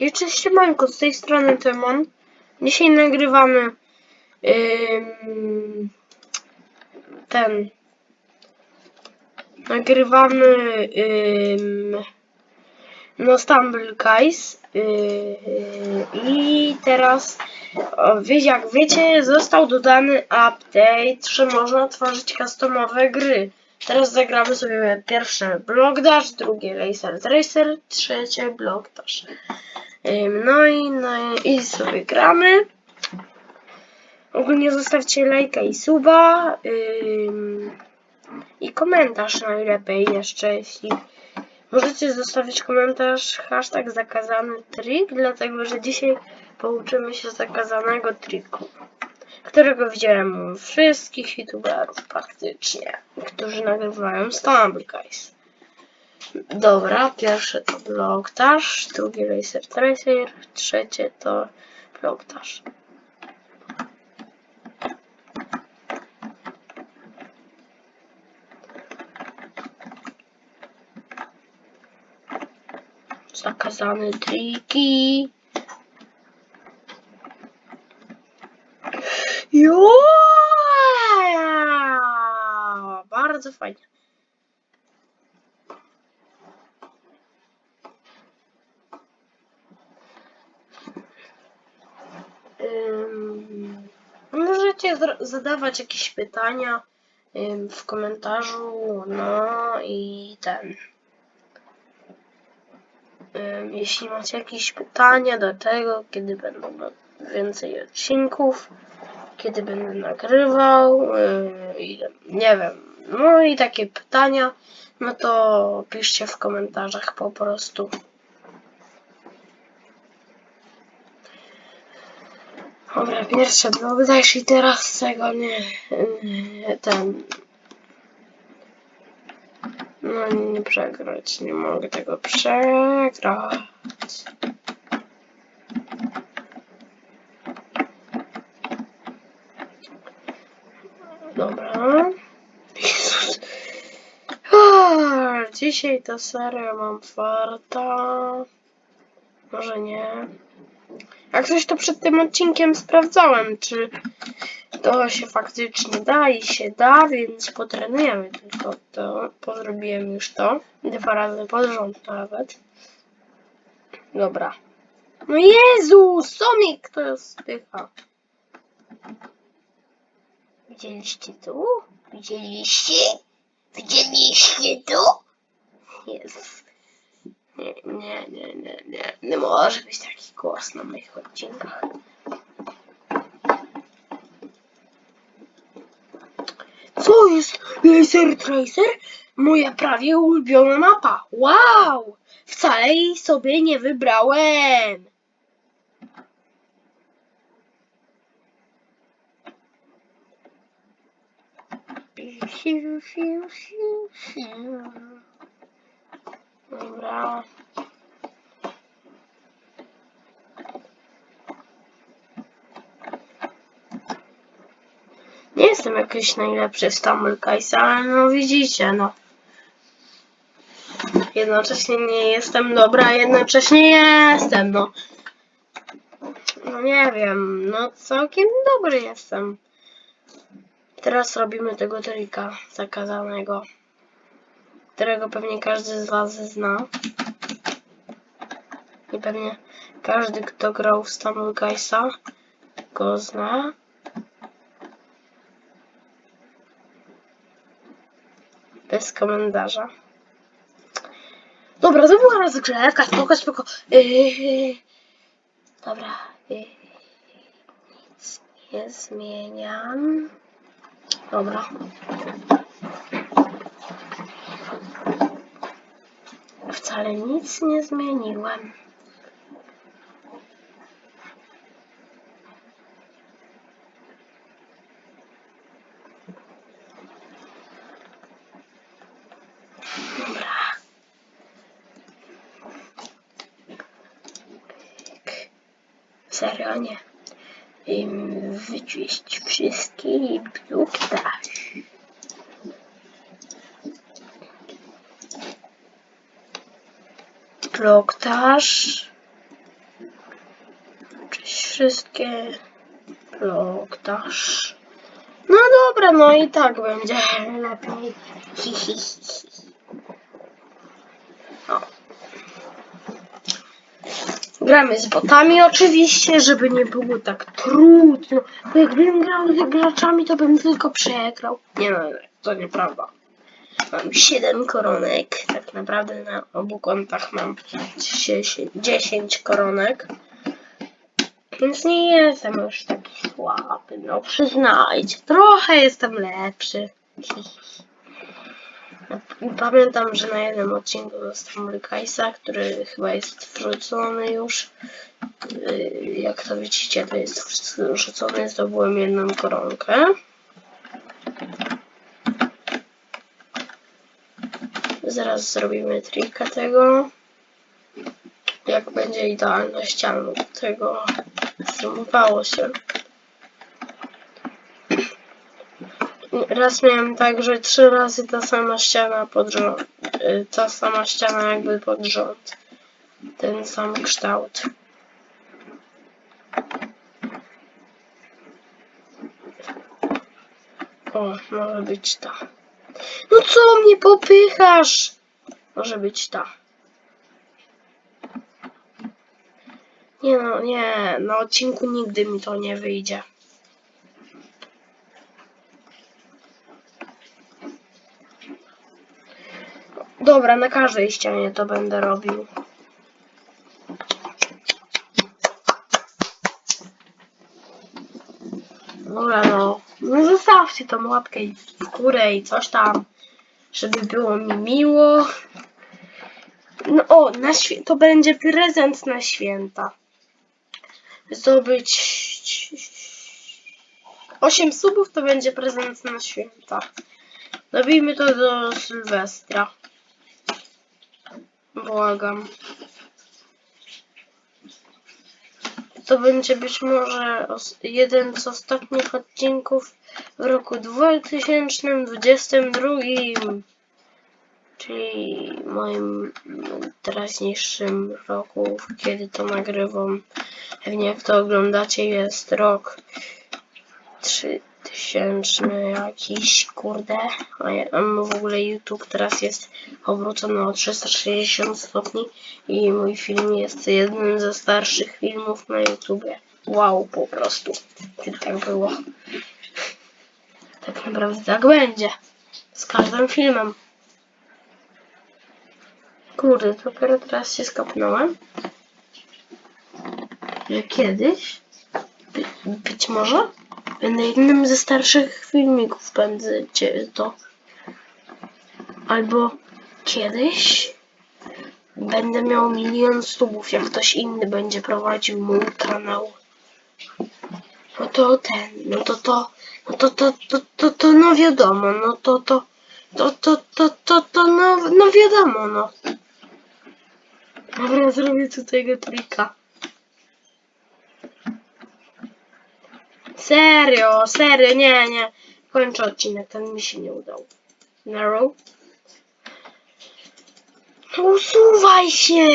I cześć siemanko, z tej strony Tymon. Dzisiaj nagrywamy ym, ten nagrywamy ym, no Stumble Guys yy, i teraz jak wiecie został dodany update, że można tworzyć customowe gry. Teraz zagramy sobie pierwsze Block Dash, drugie Laser Tracer, trzecie Block Dash. No i, no i sobie gramy. Ogólnie zostawcie lajka i suba. ym, I komentarz najlepiej jeszcze, jeśli możecie zostawić komentarz hashtag zakazany trik, dlatego że dzisiaj pouczymy się zakazanego triku, którego widziałem u wszystkich youtuberów praktycznie, którzy nagrywają Stumble Guys. Dobra, pierwsze to Blocktash, drugie Laser Tracer, trzecie to Blocktash. Zakazane triki. Jo! Bardzo fajnie. Możecie zadawać jakieś pytania w komentarzu, no i ten. Jeśli macie jakieś pytania do tego, kiedy będą więcej odcinków, kiedy będę nagrywał, i nie wiem, no i takie pytania, no to piszcie w komentarzach po prostu. Dobra, pierwsze blok dajesz i teraz tego nie, yy, ten, no nie przegrać, nie mogę tego przegrać. Dobra. Jezus. Ah, Dzisiaj to serio mam farta. Może nie. Jak coś to przed tym odcinkiem sprawdzałem, czy to się faktycznie da i się da, więc potrenujemy tylko to. Pozrobiłem już to. Dwa razy pod rząd nawet. Dobra. No Jezu, Sonic to spycha. Widzieliście tu? Widzieliście? Widzieliście tu? Jezus. Nie, nie, nie, nie, nie. Nie może być taki głos na moich odcinkach. Co jest? Laser Tracer? Moja prawie ulubiona mapa. Wow! Wcale jej sobie nie wybrałem. Siu, siu, siu, siu. Dobra. Nie jestem jakiś najlepszy Stumble Guys, ale no widzicie, no. Jednocześnie nie jestem dobra, jednocześnie jestem, no. No nie wiem, no całkiem dobry jestem. Teraz robimy tego trika zakazanego, którego pewnie każdy z Was zna. I pewnie każdy, kto grał w Stumble Guysa, go zna. Bez komentarza. Dobra, to była rozgrzewka, spoko, spoko. Yy, dobra. Yy, nic nie zmieniam. Dobra. Wcale nic nie zmieniłem. Serio nie. Wyczyść wszystkie i blokdasz. Bloktaż. wszystkie bloktaż. No dobra, no i tak będzie lepiej. Hi, hi, hi. O. Gramy z botami oczywiście, żeby nie było tak trudno. Bo jakbym grał z graczami, to bym tylko przegrał. Nie no, to nieprawda. Mam 7 koronek. Tak naprawdę na obu kontach mam 10, 10 koronek. Więc nie jestem już taki słaby, no przyznajcie. Trochę jestem lepszy. Pamiętam, że na jednym odcinku został Mrykajsa, który chyba jest wrzucony już. Yy, Jak to widzicie, to jest wrzucony. Zdobyłem jedną koronkę. Zaraz zrobimy trika tego. Jak będzie idealna ściana tego zrymowało się. Raz miałem tak, że trzy razy ta sama ściana pod rząd. y, Ta sama ściana jakby pod rząd. Ten sam kształt. O, może być ta. No co mnie popychasz? Może być ta. Nie no, nie, na odcinku nigdy mi to nie wyjdzie. Dobra, na każdej ścianie to będę robił. Dobra, no. No zostawcie tą łapkę i w górę i coś tam, żeby było mi miło. No o, na to będzie prezent na święta. Zdobyć 8 subów to będzie prezent na święta. Robimy to do Sylwestra. Błagam. To będzie być może jeden z ostatnich odcinków w roku 2022. Czyli moim teraźniejszym roku, kiedy to nagrywam. Pewnie jak to oglądacie jest rok 3000 jakiś, kurde. A w ogóle YouTube teraz jest obrócony o 360 stopni i mój film jest jednym ze starszych filmów na YouTubie. Wow, po prostu. Kiedy tak było. Tak naprawdę tak będzie. Z każdym filmem. Kurde, dopiero teraz się skapnąłem. Że kiedyś, by, być może, będę jednym ze starszych filmików będzie to. Albo kiedyś będę miał milion subów, jak ktoś inny będzie prowadził mój kanał. No to ten, no to to, no to to, to, to, to no wiadomo, no to to, to, to, to, to, to no, no wiadomo, no. Dobra, zrobię tu tego trika. Serio, serio, nie, nie. Kończę odcinek, ten mi się nie udał. Narrow. No usuwaj się!